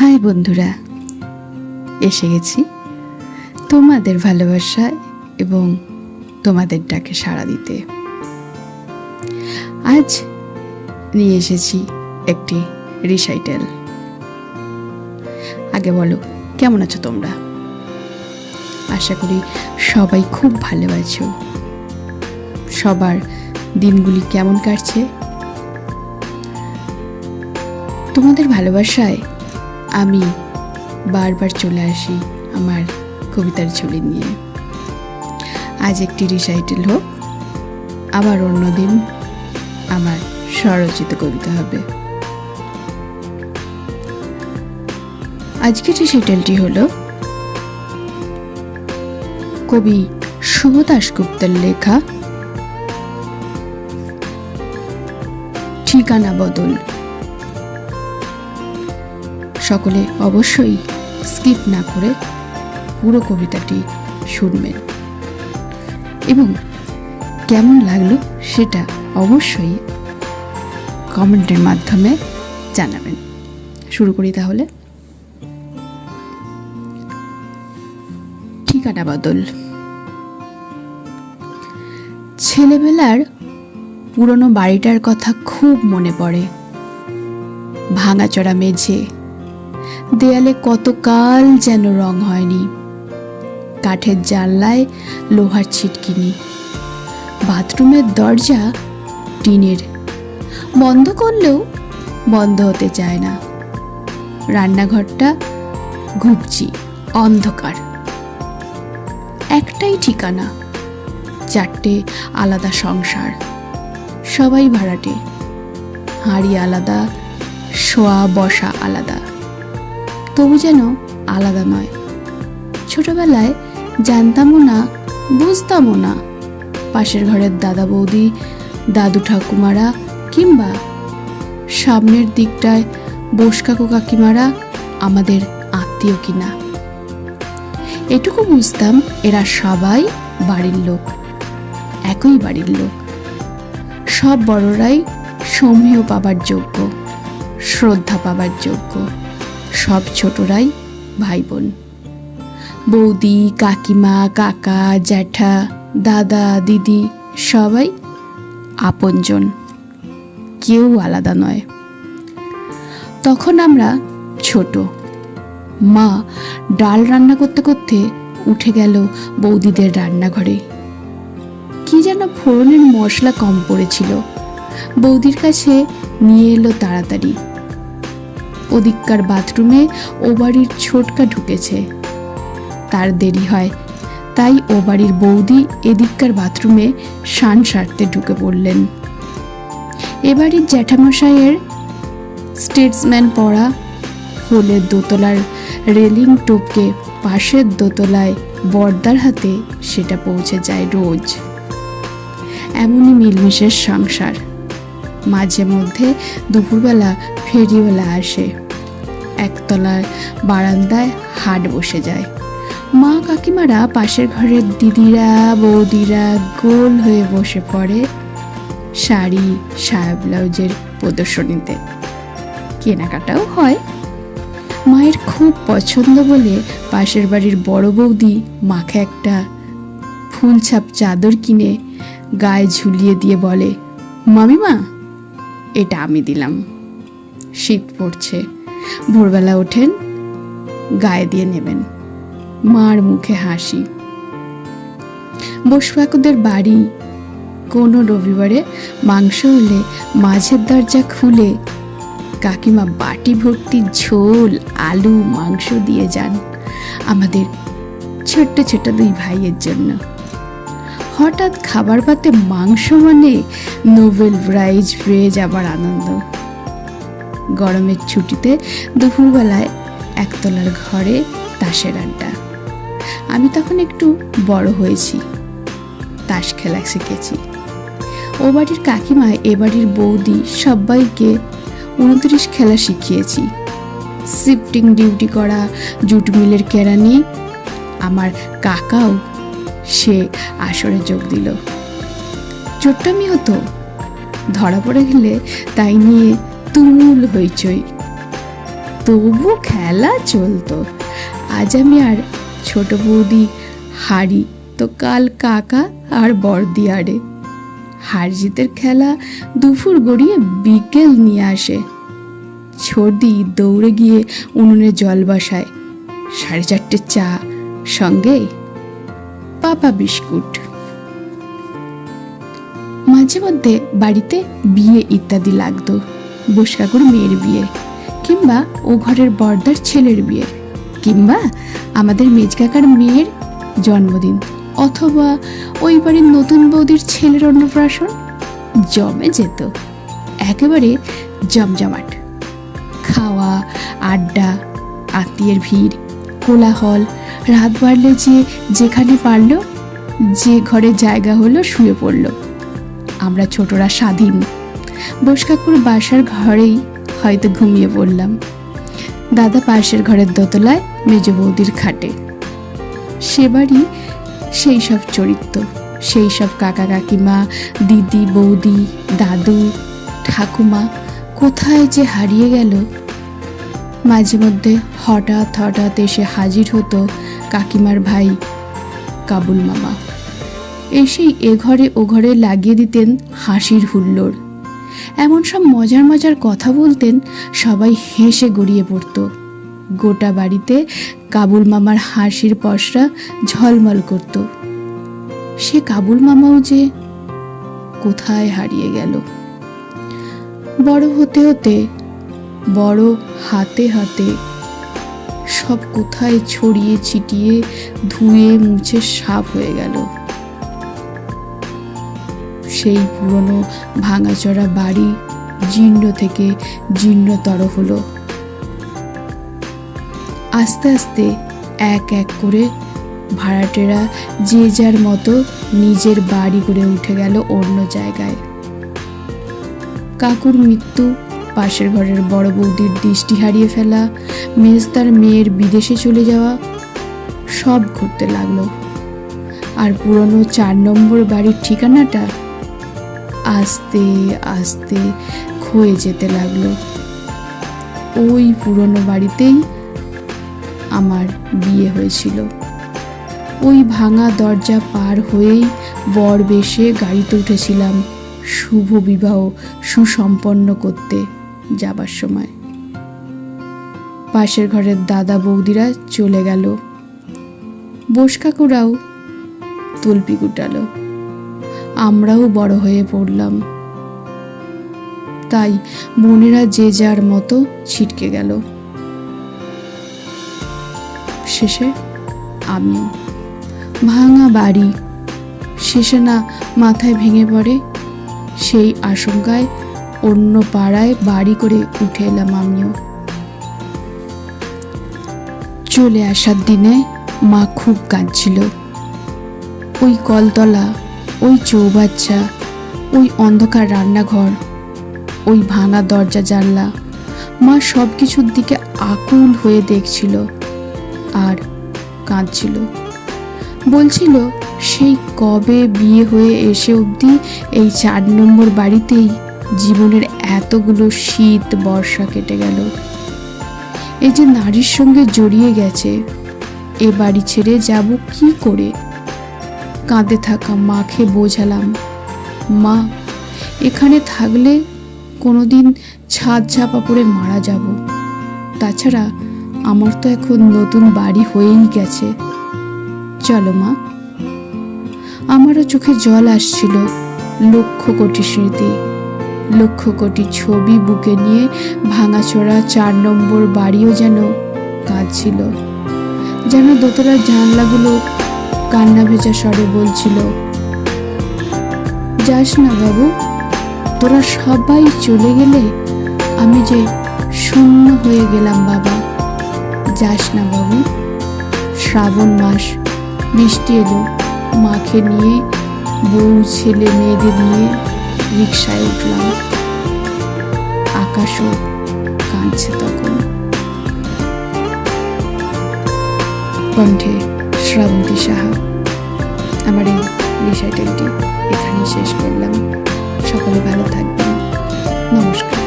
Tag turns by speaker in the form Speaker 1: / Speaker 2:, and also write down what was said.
Speaker 1: High বন্ধুরা, এসে গেছি। তোমাদের ভালোবাসায় এবং তোমাদের ডাকে সাড়া দিতে। আজ নিয়ে এসেছি একটি রিসাইটেল আগে বলো, কেমন আছো তোমরা? আশা করি সবাই খুব ভালো আছো। সবার দিনগুলি কেমন কাটছে? তোমাদের ভালোবাসায় আমি বারবার চলে আসি আমার কবিতার ঝুলি নিয়ে। আজ একটি রিসাইটেল হোক, আবার অন্যদিন আমার স্বরচিত কবিতা হবে। আজকের রিসাইটেলটি হলো কবি শুভ দাশগুপ্তের লেখা, ঠিকানা বদল সকলে অবশ্যই স্কিপ না করে পুরো কবিতাটি শুনবেন। এবং কেমন লাগল সেটা অবশ্যই কমেন্টের মাধ্যমে জানাবেন। শুরু করি তাহলে। ঠিকানা বদল। ছেলেবেলার পুরনো বাড়িটার কথা খুব মনে পড়ে। ভাঙাচড়া মেঝে দেয়ালে কতকাল যেন রং হয়নি। কাঠের জানলায় লোহার ছিটকিনি। বাথরুমের দরজা টিনের। বন্ধ করলেও বন্ধ হতে চায় না। রান্নাঘরটা ঘুপচি, অন্ধকার। একটাই ঠিকানা, চারটে আলাদা সংসার। সবাই ভাড়াটে। হাঁড়ি আলাদা শোয়া বসা আলাদা। তবু যেন আলাদা নয়। ছোটবেলায় জানতামও না, বুঝতামও না পাশের ঘরের দাদা বৌদি, দাদু ঠাকুমারা কিংবা সামনের দিকটায় বোস কাকু কাকিমারা আমাদের আত্মীয় কিনা। এটুকু বুঝতাম এরা সবাই বাড়ির লোক, একই বাড়ির লোক। সব বড়রাই সমীহ পাবার যোগ্য, শ্রদ্ধা পাবার যোগ্য। সব ছোটরাই ভাই বোন বৌদি, কাকিমা, কাকা, জ্যাঠা, দাদা, দিদি সবাই আপনজন। কেউ আলাদা নয়। তখন আমরা ছোট। মা ডাল রান্না করতে করতে উঠে গেল বৌদিদের রান্নাঘরে। কি যেন ফোড়নের মশলা কম পড়েছিল। বৌদির কাছে নিয়ে এলো তাড়াতাড়ি। ওদিককার বাথরুমে ও বাড়ির ছোটকা ঢুকেছে। তার দেরি হয়। তাই ও বাড়ির বৌদি এদিককার বাথরুমে শান সারতে ঢুকে পড়লেন। এবাড়ির জ্যাঠামশাইয়ের স্টেটসম্যান পড়া হোলের দোতলার রেলিং টোপকে পাশের দোতলায় বর্দার হাতে সেটা পৌঁছে যায় রোজ। এমনই মিলমিশের সংসার। মাঝে মধ্যে দুপুরবেলা ফেরিওয়ালা আসে। একতলার বারান্দায় হাট বসে যায়। মা কাকিমারা পাশের ঘরের দিদিরা, বৌদিরা গোল হয়ে বসে পড়ে শাড়ি, সায়া ব্লাউজের প্রদর্শনীতে। কেনাকাটাও হয়। মায়ের খুব পছন্দ বলে পাশের বাড়ির বড় বৌদি মাকে একটা ফুলছাপ চাদর কিনে গায়ে ঝুলিয়ে দিয়ে বলে, মামিমা এটা আমি দিলাম। শীত পড়ছে। ভোরবেলা ওঠেন, গায়ে দিয়ে নেবেন। মার মুখে হাসি। বসুয়াকুদের বাড়ি কোনো রবিবারে মাংস হলে মাঝের দরজা খুলে, কাকিমা বাটি ভর্তি ঝোল, আলু, মাংস দিয়ে যান আমাদের ছোট্ট ছোট্ট দুই ভাইয়ের জন্য। হঠাৎ খাবার পাতে মাংস মানে নোবেল প্রাইজ পেয়ে যাবার আনন্দ। গরমের ছুটিতে দুপুরবেলায় একতলার ঘরে তাসের আড্ডা। আমি তখন একটু বড় হয়েছি, তাস খেলা শিখেছি। ও বাড়ির কাকিমা, এ বাড়ির বৌদি সবাইকে উনত্রিশ খেলা শিখিয়েছি। শিফটিং ডিউটি করা, জুট মিলের কেরানি আমার কাকাও সে আসরে যোগ দিল। চোট্টামি হতো। ধরা পড়ে গেলে তাই নিয়ে তুমুল হইচই। তবু খেলা চলতো। আজ আমি আর ছোট বৌদি হারি তো কাল কাকা আর বর্দি আরে হারজিতের খেলা দুপুর গড়িয়ে বিকেল নিয়ে আসে। ছর্দি দৌড়ে গিয়ে উনুনে জল বসায়। সাড়ে চারটে চা সঙ্গে পাপা বিস্কুট। মাঝে মধ্যে বাড়িতে বিয়ে ইত্যাদি লাগতো বসকাকুর মেয়ের বিয়ে, কিংবা ও ঘরের বর্দার ছেলের বিয়ে, কিংবা আমাদের মেজকাকার মেয়ের জন্মদিন, অথবা ওই বাড়ির নতুন বৌদির ছেলের অন্নপ্রাশন, জমে যেত। একেবারে জমজমাট। খাওয়া, আড্ডা, আত্মীয়ের ভিড়, কোলাহল রাত বাড়লে যে যেখানে পারল, যে ঘরে জায়গা হলো শুয়ে পড়ল। আমরা ছোটরা স্বাধীন। বসকাকুর বাসার ঘরেই হয়তো ঘুমিয়ে পড়লাম। দাদা পাশের ঘরের দোতলায় মেজ বৌদির খাটে। সে বাড়ি সেই সব চরিত্র, সেই সব কাকা কাকিমা, দিদি, বৌদি, দাদু, ঠাকুমা কোথায় যে হারিয়ে গেল? মাঝে মধ্যে হঠাৎ হঠাৎ এসে হাজির হতো কাকিমার ভাই, কাবুল মামা। এসেই এ ঘরে ও ঘরে লাগিয়ে দিতেন হাসির হুল্লোড়। এমন সব মজার মজার কথা বলতেন সবাই হেসে গড়িয়ে পড়তো। গোটা বাড়িতে কাবুল মামার হাসির পশরা ঝলমল করত। সে কাবুল মামাও যে কোথায় হারিয়ে গেল। বড় হতে হতে, বড় হাতে হাতে সব কোথায় ছড়িয়ে ছিটিয়ে ধুয়ে মুছে সাপ হয়ে গেল। সেই পুরনো ভাঙাচড়া বাড়ি জীর্ণ থেকে জীর্ণতর হলো। আস্তে আস্তে এক এক করে ভাড়াটেরা যে যার মতো নিজের বাড়ি করে উঠে গেল অন্য জায়গায়। কাকুর মৃত্যু পাশের ঘরের বড় বৌদির দৃষ্টি হারিয়ে ফেলা মেজদার মেয়ের বিদেশে চলে যাওয়া, সব ঘুরতে লাগল। আর পুরনো চার নম্বর বাড়ির ঠিকানাটা আস্তে আস্তে ক্ষয়ে যেতে লাগল। ওই পুরনো বাড়িতেই আমার বিয়ে হয়েছিল। ওই ভাঙা দরজা পার হয়েই বর বেশে গাড়িতে উঠেছিলাম শুভ বিবাহ সুসম্পন্ন করতে। যাবার সময়। পাশের ঘরের দাদা বৌদিরা চলে গেল। বসকাকুরাও তুলপি গুটালো আমরাও বড় হয়ে পড়লাম। তাই বোনেরা যে যার মতো ছিটকে গেল। শেষে আমিও ভাঙা বাড়ি। শেষে না মাথায় ভেঙে পড়ে সেই আশঙ্কায় অন্য পাড়ায় বাড়ি করে উঠে এলাম আমিও। চলে আসার দিনে মা খুব কাঁদছিল। ওই কলতলা, ওই চৌবাচ্চা, ওই অন্ধকার রান্নাঘর, ওই ভাঙা দরজা জানলা, মা সব কিছুর দিকে আকুল হয়ে দেখছিল আর কাঁদছিল। বলছিল, সেই কবে বিয়ে হয়ে এসে অবধি এই চার নম্বর বাড়িতেই জীবনের এতগুলো শীত, বর্ষা কেটে গেল। এই যে নারীর সঙ্গে জড়িয়ে গেছে, এ বাড়ি ছেড়ে যাব কি করে? কাঁদে থাকা মাকে বোঝালাম, মা, এখানে থাকলে কোনোদিন ছাদ চাপা পড়ে মারা যাব। তাছাড়া আমার তো এখন নতুন বাড়ি হয়েই গেছে। চলো মা। আমারও চোখে জল আসছিল, লক্ষ কোটি স্মৃতি। লক্ষ কোটি ছবি বুকে নিয়ে ভাঙাচোরা চার নম্বর বাড়িও যেন কাঁদছিল। যেন দোতলার জানলাগুলো কান্না ভেজা স্বরে বলছিল, যাস না বাবু, তোরা সবাই চলে গেলে আমি যে শূন্য হয়ে গেলাম বাবা। যাস না বাবু। শ্রাবণ মাস বৃষ্টি এলো, মাকে নিয়ে বউ, ছেলে, মেয়েদের নিয়ে রিক্সায় উঠলাম। আকাশও কাঁদছে তখন। কণ্ঠে শ্রাবন্তী সাহা, আমার এই রিসাইটেলটি এখানেই শেষ করলাম। সকলে ভালো থাকবেন। নমস্কার।